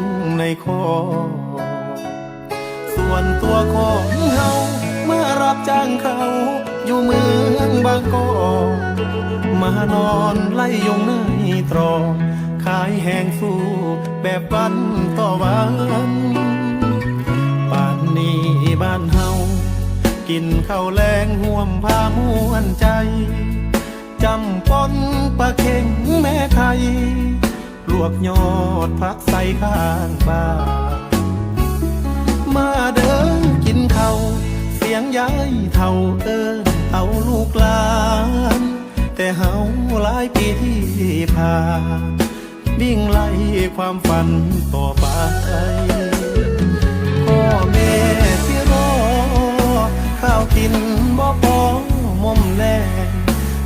งในคอ ส่วนตัวของเฮาเมื่อรับจ้างเขา อยู่เมืองบางกอกมานอนไล่ยงในตรองขายแหงสู้แบบวันต่อวันป่านนี้บ้านเฮากินข้าวแรงห่วมผ้ามวนใจจำปนปลาเค็งแม่ไทย ลวกยอดพักใส่ข้างบ้านมาเดินกินเขาเสียงยายเท่าเอินเอาลูกหลาน แต่เฮาหลายปีที่ผ่านวิ่งไล่ความฝันต่อไปพ่อแม่ที่รอ ข้าวกินบ่พอมอมแลง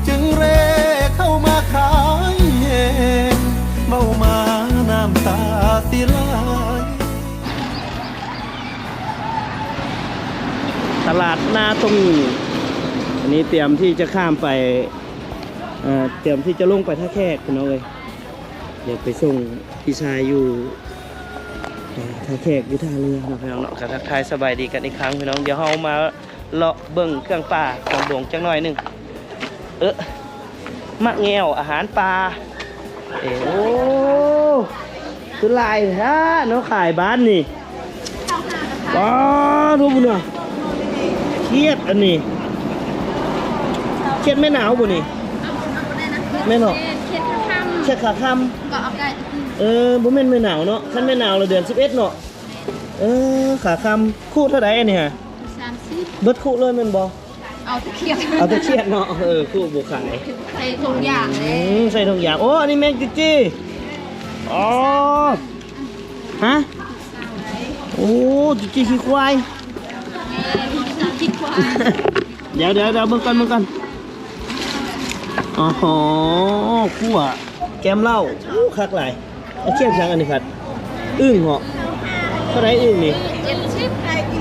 จึงเร่เข้ามาขาย เบ้ามาน้ำตาสิไหลตลาดนาตรงอันนี้เตรียมที่จะข้ามไปเอ่อเตรียมที่จะลงไปท่าแขกคุณน้องเลยเดี๋ยวไปส่งพี่ชายอยู่ท่าแขกอยู่ท่าเรือนาะพี่น้องเนาะก็ทักทายสบายดีกันอีกครั้งพี่น้องเดี๋ยวเรามาเลาะเบิ่งเครื่องป่าของหลวงจังหน่อยหนึ่งเออมะแงวอาหารปลา เอ้โอ้คือลายฮะเนาะขายบ้านนี่ว้าวดูบุญเนาะเครียดอันนี้เครียดไม่หนาวบ่นี่แม่นเนาะเข็ดข้ามเครียดขาค่ก็เอาได้ำเออบ่แม่นไม่หนาวเนาะคันไม่หนาวเราเดือน11เนาะเออขาค่ำคู่เท่าใดอันนี้ฮะสามสิบเบิดคู่เลยแม่นบ่ เอาตะเคียบเอาแต่เครียดเนาะเออคู่บ่ขายใส่ทุกอย่างเลอืยมใส่ทุกอย่างโอ้อันนี้แมงจิจี้อ๋อฮะโอ้จิจี้ขี้ควาย คิดว่าเดี๋ยวเดี๋ยวเดี๋ยวเบิ่งก่อนเบิ่งก่อนอ๋อคั่วแกมเหล้าอู้คักหลายเอาเทียบชังอันนี้ครับอึ้งเหรอเท่าไหรอึ้งนี่เจ็ดสิบ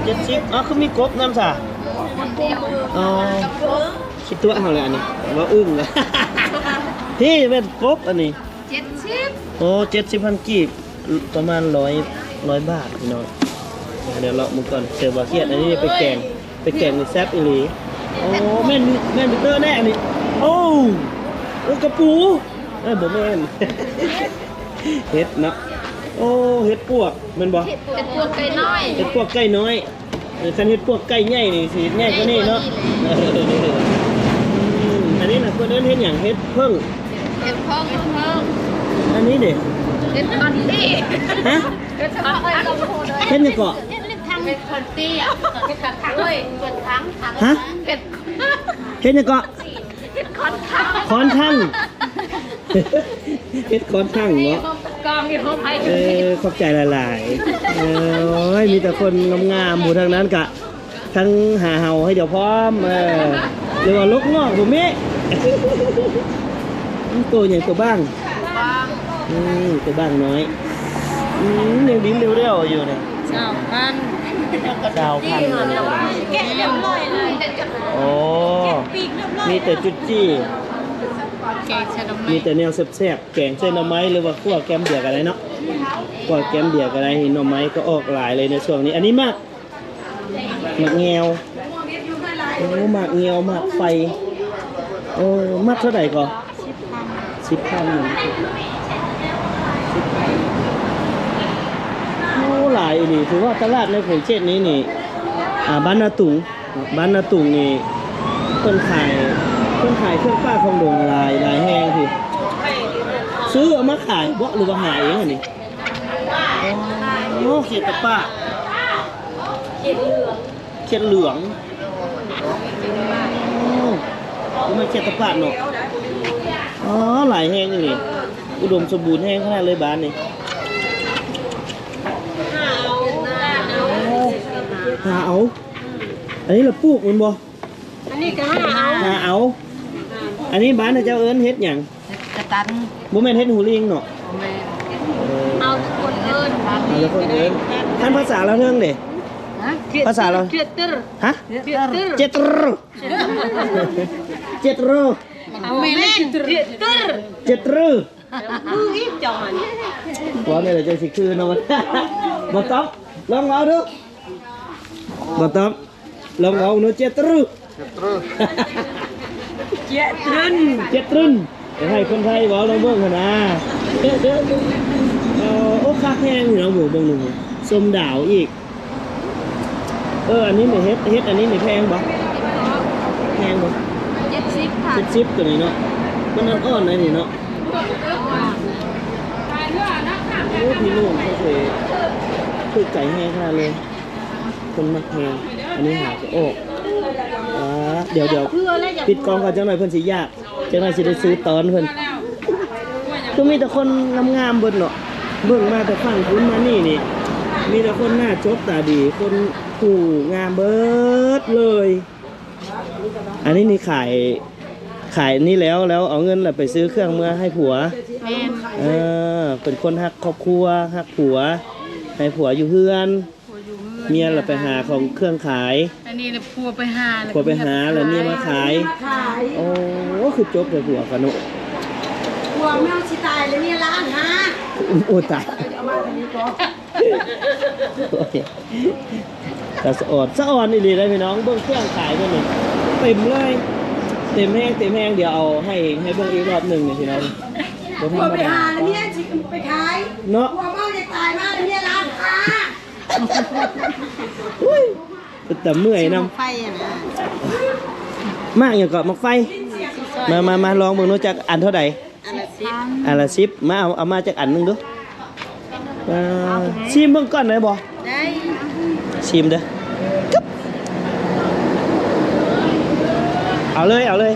เจ็ดสิบอ๋อคือมีกบน้ำสาคนเดียว อ๋อคิดตัวเอาเลยอันนี้ว่าอึ้งเลย พี่เป็นกบอันนี้เจ็ดสิบโอ้เจ็ดสิบพันกีบประมาณร้อยร้อยบาทพี่น้องเดี๋ยวเรามุกก่อนเจอบาเครียดอันนี้ไปแกงไปแกงในแซบอีหลีโอ้แม่นแม่นบิเตอร์แน่อันนี้โอ้โอ้กระปูเอ้ยบ่แม่นเฮ็ดเนาะโอ้เฮ็ดปวกแม่นบ่เป็นตัวไก่น้อยเฮ็ดปวกไก่น้อย เออคันเฮ็ดปวกไก่ใหญ่นี่สิใหญ่กว่านี้เนาะเอออืมอันนี้น่ะเพิ่นเอิ้นเฮ็ดหยังเฮ็ดเพิ่งเห็ดพองเห็ดพองอันนี้เด้เห็ดคอนตี้ฮะเห็ดคอนตี้เราพูดเลยเฮ็ดหยังเกาะเห็ดเล็กทางเห็ดคอนตี้อะเห็ดขังด้วยเห็ดทั้งฮะเห็ดเฮ็ดหยังเกาะเห็ด คอนทั้งคอนทั่งเฮ็ดคอนทั่งเนาะกองอยู่ห้องไผ่เออขอบใจหลายๆเออโอ้ยมีแต่คนงามๆหมู่ทางนั้นกะ ทั้งหาเห่าให้เดี๋ยวพร้อมเออหรือว่าลกงอกผมนี่ตัวอย่างตัวบ้างบางอืมตัวบ้างน้อยอืมยังดิ้นเร็วๆอยู่เนี่ยเจ้าพัน ดาวพันธุ์เลยแกะเรียบร้อยเลยโอ้มีแต่จุดจี้ แกะชะดมมีแต่แนวแซ่บๆแกงเส้นหน่อไม้หรือว่าคั่วแกมเบียกอะไรเนาะคั่วแกมเบียกอะไรเห็นหน่อไม้ก็ออกหลายเลยในช่วงนี้ อันนี้มากหมักแงวโอ้หมักแงวหมักไฟโอ้มากเท่าไหร่ก่อนสิบพันหนึ่งสิบพันโอ้หลายอีนี่ถือว่าตลาดในผงเช็ดนี้นี่อ่าบ้านนาตุงบ้านนาตุงนี่ต้นขายต้นขายเครื่องป้าของดงหลายหลายแห้งพี่ซื้อเอามาขายบ่หรือว่าหายเองอันนี้โอ้เขียดตะป้าเขียดเหลืองโอ้นี่มันเขียดตะป้าเนาะอ๋อหลายแห้งนี่อุดมสมบูรณ์แห้งขนาดเลยบ้านนี่ หาเอา อันนี้เราปลูกมันบ่อันนี้ก็ห้าเอาหาเอา อันนี้บ้านน่ะเจ้าเอิ้นเฮ็ดหยังกระตันบ่แม่นเฮ็ดหูลิงเนาะเอาคนเอิญเอาแล้วคนเอิ้นท่านภาษาละเทิงเด้ฮภาษาเราเทียเตอร์ฮะเทียเตอร์เจ็ดรูเจ็ดรูเมนเทียเตอร์เจ็ดรูมืออีจอนว่าเนี่ยจะสิคือนะมันบ่ต้องลองเอาดู บ่ต้องลองเอาเนาะเจ็ดรูเจียตรึนเจ็ดรุ่นจะให้คนไทยบอกเราเบิ่งหั่นนะเอาโอ้คักแห้งอยู่เนาะหมูเบิ่งหนึ่งส้มดาวอีกเอออันนี้นี่เฮ็ดเฮ็ดอันนี้นี่แพงบ่แพงบ่เจ็ดสิบค่ะเจ็ดสิบตัวนี้เนาะมันอ่อนๆเลยนี่เนาะโอ้พี่นุ่มเขาเคยคือไก่แห้งขนาดเลย คนมักแห้งอันนี้หาจะออกอ่าเดี๋ยวเดี๋ยวเพื่อแล้วอย่าปิดกองก่อนจังหน่อยเพิ่นสิยากจังหน่อยสิได้ซื้อตอนเพิ่นคือมีแต่คนงามๆเบิดเนาะเบิ่งมาแต่ฝั่งคุณมานี่นี่ มีแต่คนหน้าจบตาดี คนผู้งามเบิดเลย อันนี้นี่ขายขายนี่แล้วแล้วเอาเงินแหละไปซื้อเครื่องเมื่อให้ผัวแมนเออเป็นคนฮักครอบครัวฮักผัว ให้ผัวอยู่เฮือนผัวอยู่ เมืองเมียแหละไปหาของเครื่องขาย อันนี้เนี่ยผัวไปหาแล้วผัวไปหาแล้วเมียมาขาย ขายโอ้คือจบเลยผัวกันเนอะผัวไม่เอาชิตายเลยเนี่ยร้านฮะโอ้ตายโอ้ยแต่สะออดสะออนอีหลีเลยพี่น้องเบิ้งเครื่องขายด้วยนี่เต็มเลย เต็มแห้งเต็มแห้งเดี๋ยวเอาให้ให้เบิ้งอีกรอบหนึ่งนี่พี่น้องบ่ธรรมไปดาหาแล้วเนี่ยจิไปขายเนาะกลัว อุ้ยแต่เมื่อยนไฟอะนะำมากอย่างกับมักไฟ มามามาลองเบิ่งดูจักอันเท่าไหร่อันละสิบอันละสิบมาเอาเอามาจากอันหนึงดูอ่าชิมเบิ่งก่อนได้บ่ได้ชิมเด้อจึ๊บเอาเลยเอาเลย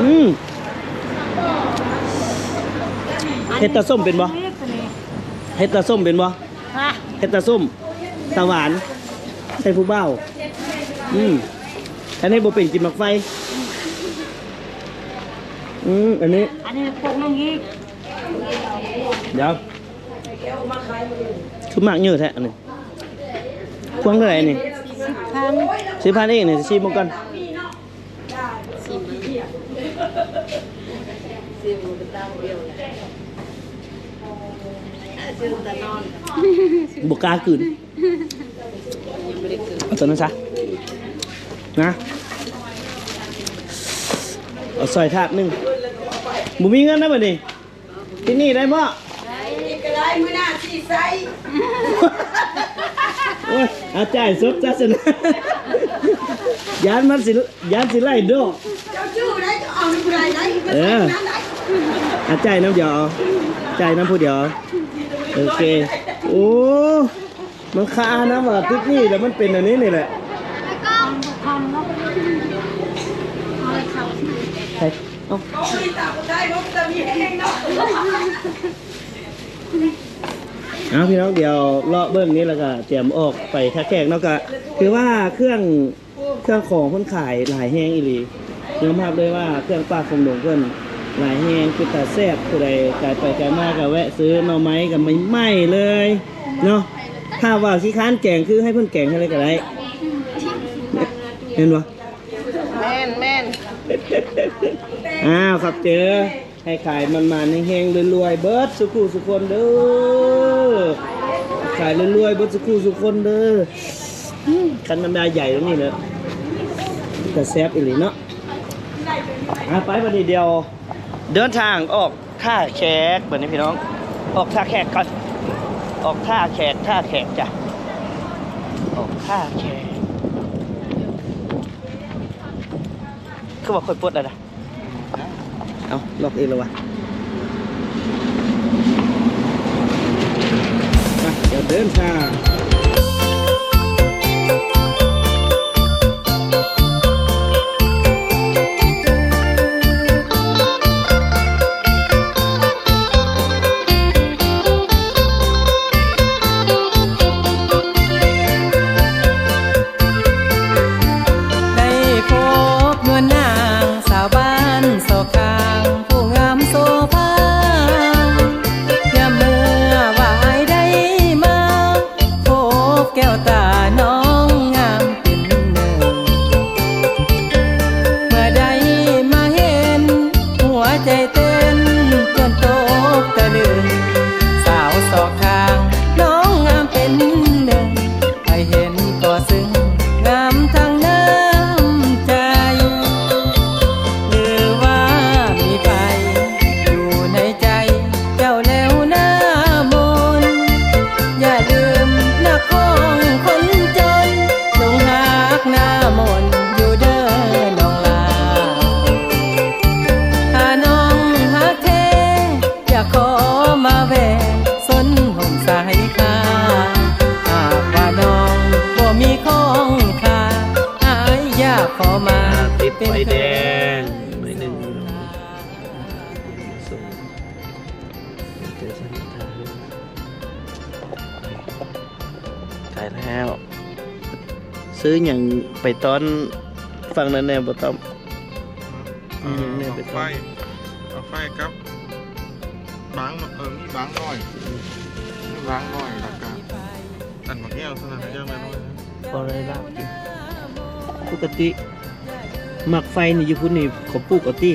อืมเฮ็ดตาส้มเป็นบ่ เฮ็ดตาส้มเป็นบ่ฮะเฮ็ดตาส้มตาหวานใส่ผู้เบ้าอืมอันนี้บ่เป็นกินหมักไฟ อืมอันนี้ อันนี้พวกนึงอีกเดี๋ยวคือหมากเยอะแท้อันนี้ควงเท่าไหร่นี่พันสิบพันเองนี่ชิมมัน ก่อนบุกล้ากืนเอาตัวนั้นซะนะเอาซอยถาดหนึ่งบุมีเงินนะบ่นี่ที่นี่ได้บ่อีกอะไรมือหน้าสี่ไซโอ้ยเอาจ่ายสดจ้าสนะยานมันสิยานสิไล่ดอกเจ้าจู้ได้จะเอาหนึ่งไรได้มาเอใส่อน้ำได้อาจ่ายน้ำเดียวเอาจ่ายน้ำผู้เดียว โอเค โอ้ มันคานะว่าติ๊กนี่แล้วมันเป็นอันนี้นี่แหละใช่เอาบอกมีตาคนได้อกจะมีแห้งเนาะเอาพี่น้องเดี๋ยวเลาะเบิ้งนี้แล้วก็เตรียมออกไปท่าแขกเนาะก็คือว่าเครื่องเครื่องของเพิ่นขายหลายแห้งอีหลียอมรับเลยว่าเครื่องปลาคงหลงเพิ่น หลายแห้งคือตาแซ่บผู้ใดกายไปกายมาก็แวะซื้อหน่อไม้กันไม่ไหม้เลยเนาะถ้าว่าขี้ค้านแกงคือให้เพิ่นแกงให้เลยก็ได้เห็นบ่แม่นแม่นอ้าวครับเจอให้ขายมันมันๆแห้งๆรวยๆเบิร์ดสุขุสุขคนเด้อขายรวยๆเบิร์ดสุขุสุขคนเด้ออืมคันมันได้ใหญ่ตรงนี้เนอะแต่แซบอีหลีเนาะอะไปวันนี้เดียว เดินทางออกท่าแขกแบบนี้พี่น้อง ออกท่าแขกก่อน ออกท่าแขกท่าแขกจ้ะ ออกท่าแขกคือว่าค่อยปวดอะไรนะเอาล็อกเองแล้ววะมา จอสัญญาณตายแล้ว ซื้ออย่างไปตอนฟังนั่นแน่บ่ต้องมีอานไปอเอาไฟกับบางเออนี่บางหน่อยบางหน่อยหลักการอัดมาแก้วสนานเยอะไหมน้อยพอเลยละปกติหมักไฟนี่อยู่คนี่ขอปลูกอตี้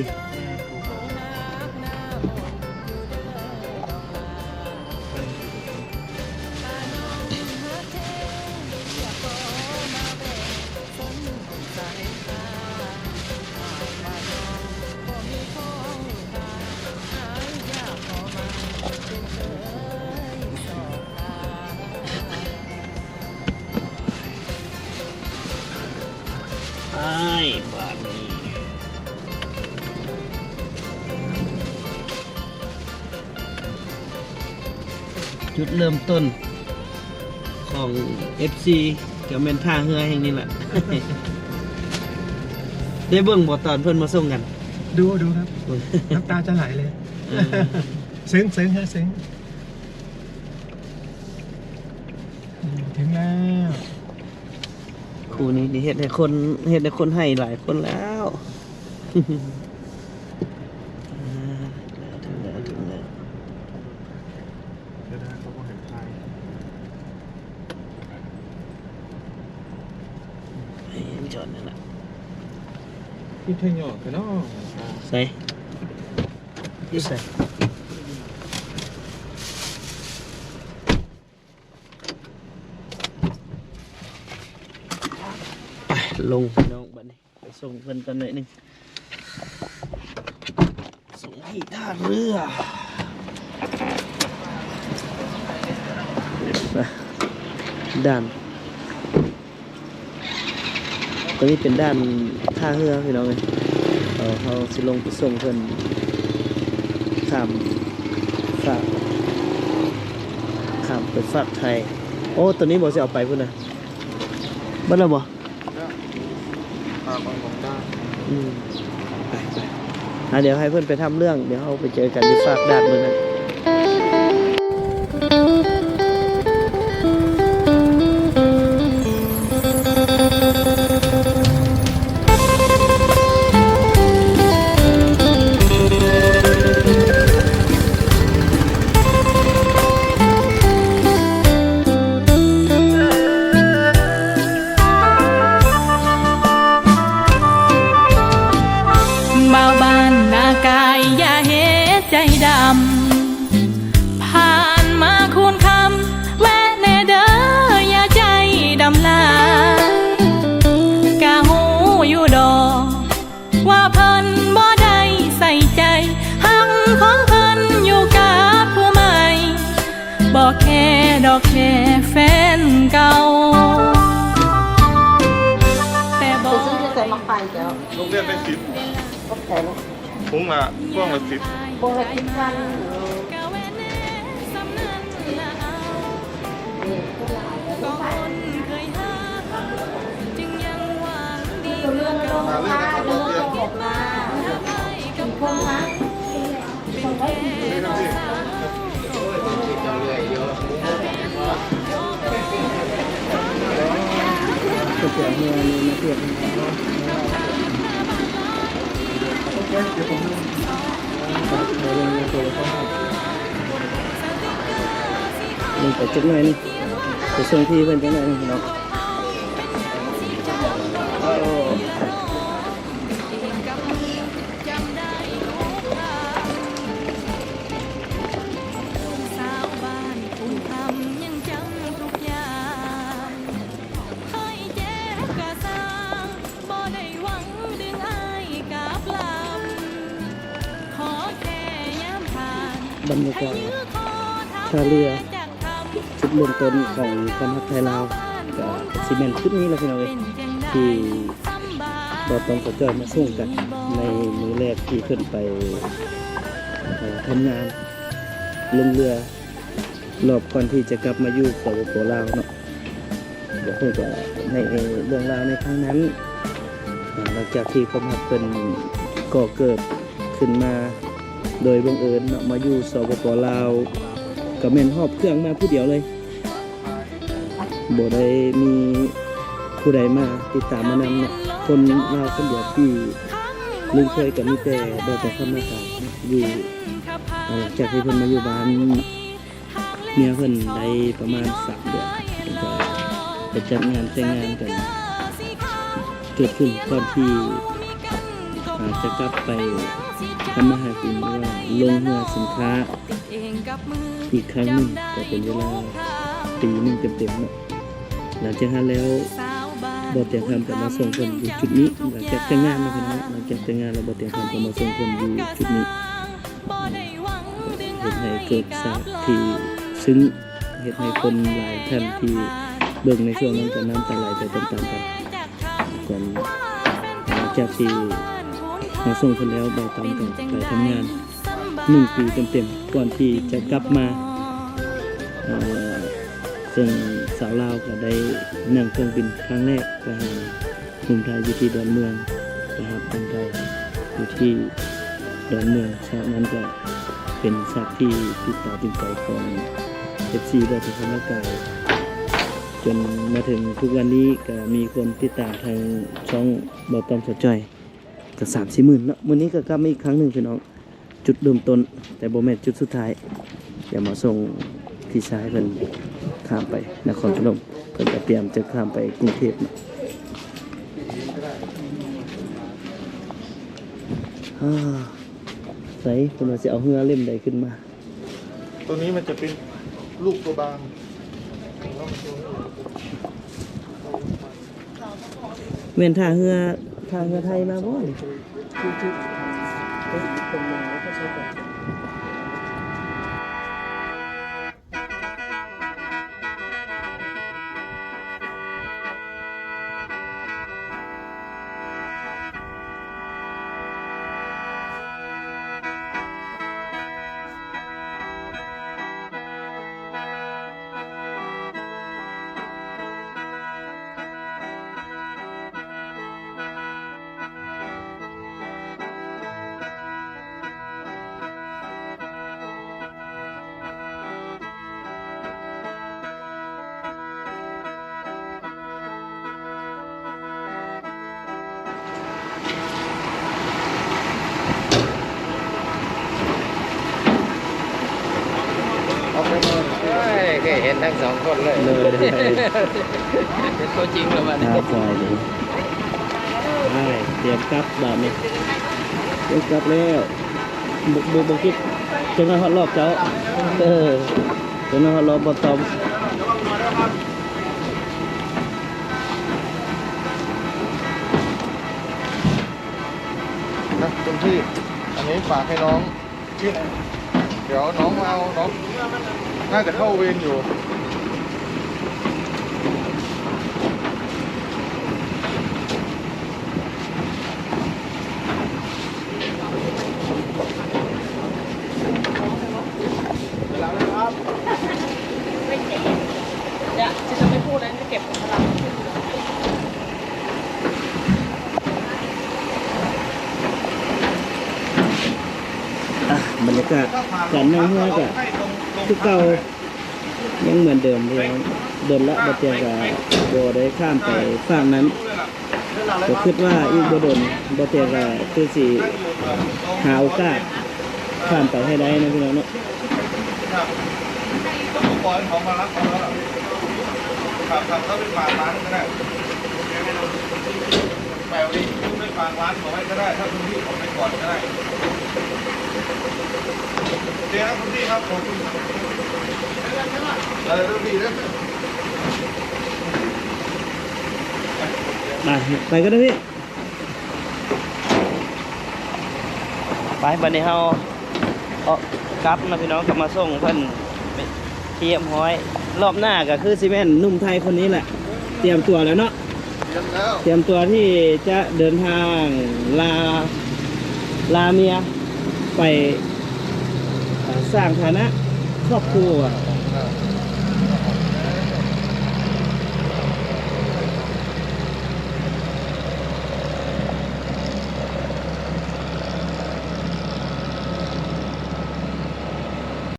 จุดเริ่มต้นของ FC ก็เป็นท่าเรือแห่งนี้แหละ ได้เบิ่งบ่ตอนเพิ่นมาส่งกัน ดูดูครับ น้ำตาจะไหลเลยเออ ซึ้งซึ้งฮะซึ้งอืมถึงแล้วคู่นี้นี่เฮ็ดให้คนเฮ็ดให้คนให้หลายคนแล้ว อ่าถึงแล้วถึงแล้ว เดี๋ยวนะเขาก็เห็นไฟ ให้เห็นจอดนั่นแหละ พี่เท่งหยอดไปเนาะใส่ยี่ใส่ไปลง ตรงนี้เป็นด้านท่าเรือพี่น้องเลยเออเขาสิลงไปส่งเพิ่นข้ามฝากข้ามไปฝากไทย โอ้ตัวนี้บอกจะเอาไปพุ่นนะบ้านเราบ่ตาบางของด้านอืมไปไปอะเดี๋ยวให้เพื่อนไปทำเรื่อง เดี๋ยวเขาไปเจอกันที่ฝากด้านเลยนะ พุงละพ่วงละสิบพวกละสิบพันเวเนสำนันเอาก็คนเคยหาจึงยังหวังดีเรื่องเรามาเรื่องนะครับเราเรียนกับคนรักเป็นแค่น้องสาวเพื่อน เพื่อนนี่มาเพื่อนลงไปจักหน่อยนี่ไปส่งที่เพื่อนจังหน่อยนี่เนาะ ต้นของความรักไทยลาวกับซีเมนต์ชุดนี้แหละพี่น้องเอ้ยที่เราต้องกระจอยมาส่งกันในมือแรกที่ขึ้นไปทำงานลงเรือรอบก่อนที่จะกลับมาอยู่สปปลาวเนาะเดี๋ยวคงจะในเรื่องราวในครั้งนั้นหลังจากที่ความรักเป็นก่อเกิดขึ้นมาโดยบังเอิญมาอยู่สปปลาวก็แม่นหอบเครื่องมาผู้เดียวเลย บ่ได้มีผู้ใดมาติดตามมานำเนี่ยคนลาคนเดียวที่ลุงเคยกับมีแต่บ่แต่คำมาตาอยู่จากที่เพิ่นมาอยู่บ้านเมียเพิ่นได้ประมาณ3เดือนเพิ่นก็ไปจัดงานแต่งงานกันเกิดขึ้นก่อนที่จะกลับไปทำมาหากินว่าลงเรือสินค้า อีกครั้งหนึ่งก็เป็นเวลาปีหนึ่งเต็มๆเนาะ หลังจากนั้นแล้วบอเตียงคำก็มาส่งคนอยู่จุดนี้หลังจากแต่งงานมาพี่น้องหลังจากแต่งงานแล้วบอเตียงคำก็มาส่งคนอยู่จุดนี้เห็นให้เกิดสาที่ซึ้งเห็นให้คนหลายท่านที่เบิ่งในช่วงนั้นก็น้ำตาไหลไปตามๆกันก่อนหลังจากที่มาส่งคนแล้วบอตามกันไปทำงานหนึ่งปีเต็มๆก่อนที่จะกลับมา ซึ่งสาวลาวก็ได้นั่งเครื่องบินครั้งแรกไปหาหนุ่มไทยอยู่ที่ดอนเมืองนะครับคนไทยอยู่ที่ดอนเมืองฉากนั้นก็เป็นฉากที่ติดตาติดใจของเอฟซีได้ทุกคนกายจนมาถึงทุกวันนี้ก็มีคนติดตามทางช่องบอตอมสดจอยก็สามสี่หมื่นเนาะวันนี้ก็กลับมาอีกครั้งหนึ่งพี่น้องจุดเริ่มต้น แต่โบแมนจุดสุดท้าย เดี๋ยวมาส่งพี่ชายเพิ่น ข้ามไปนครพนมเพิ่นจะเตรียมจะข้ามไปกรุงเทพเนาะอ่าใส่เพิ่นว่าสิเอาเรือเล่มใดขึ้นมา ตัวนี้มันจะเป็นลูกตัวบางแม่นท่าเรือท่าเรือไทยมาบ่นี่ ทั้งสองคนเลยเลยได้เป็นตัวจริงแล้วมันท่าซอยดีได้เตรียมกลับแบบนี้เตรียมกลับแล้วบุกบุกบุกคิดจนมาฮอดรอบเจ้าเออจนมาฮอดรอบบอตอมนะคุณพี่ อันนี้ฝากให้น้องชื่ออะไรเดี๋ยวน้องมาเอาน้อง น่าจะเข้าเวรอยู่ อะบรรยากาศการนั่งเรือก็คือเก่ายังเหมือนเดิมเลยเดินละบัดเจียกับบได้ข้ามไปฝั่งนั้นก็คิดว่าอีกบ่โดนบัดเจียกบคือสิหาโอกาสข้ามไปให้ได้นะพี่น้องเนาะต้องปล่อยเขามารับเขาแล้วขับขับเข้าไปฝากร้านก็ได้แปลว่าไปฝากร้านขาไว้ก็ได้ ถ้าคุณพี่ขอไปก่อนก็ได้ เดี๋ยวนะคุณพี่ครับผมเออดูดีนะไปไปก็ได้พี่ ไปบัดนี้เฮาเอากลับมาพี่น้องกลับมาส่งเพิ่นไปเทียมห้อย รอบหน้าก็คือซีเมนต์หนุ่มไทยคนนี้แหละ เตรียมตัวแล้วเนาะ เรียนแล้ว เตรียมตัวที่จะเดินทางลาลาเมีย ไปสร้างฐานะครอบครัว